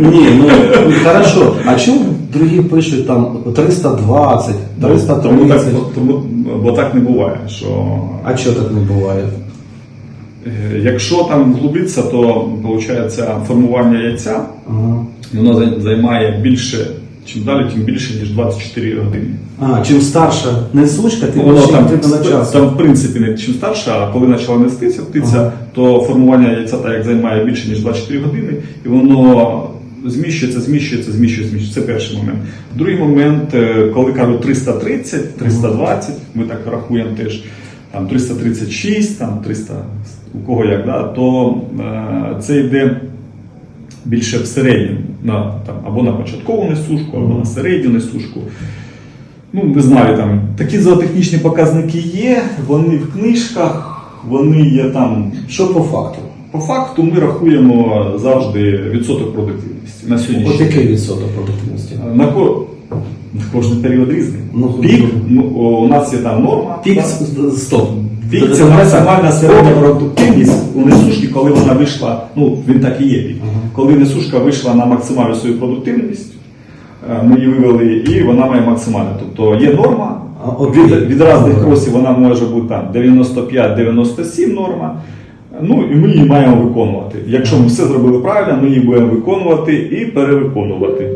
Ні, ну ну, хорошо. А чому другі пишуть там 320, Тому так, 330? тому, бо так не буває. Що А чого так не буває? е, якщо там вглубитися, то виходить формування яйця Ага. воно займає більше, чим далі, тим більше, ніж 24 години. А, чим старша несучка, тим Воно більше там, час. там, в принципі, не чим старша, а коли почала нестися птиця, Ага. то формування яйця так як займає більше, ніж 24 години, і воно зміщується, зміщується, зміщується, зміщується. Це перший момент. Другий момент, е, коли кажуть 330, 320, ми так рахуємо теж, там 336, там 300, у кого як, да, то е, це йде більше в середньому, на, там, або на початкову несушку, або на середню несушку. Ну, не знаю, там такі зоотехнічні показники є, вони в книжках, вони є там. Що по факту? По факту ми рахуємо завжди відсоток продуктивності на От який відсоток продуктивності? На, ко... кожен період різний. Ну, Пік, ну, у нас є там норма. Пік так? стоп. Пік це максимальна середня продуктивність у несушки, коли вона вийшла, ну він так і є пік. Ага. Коли несушка вийшла на максимальну свою продуктивність, е, ми її вивели, і вона має максимальну. Тобто є норма, від, від різних кросів вона може бути там 95-97 норма. Ну і ми її маємо виконувати. Якщо ми все зробили правильно, ми її будемо виконувати і перевиконувати.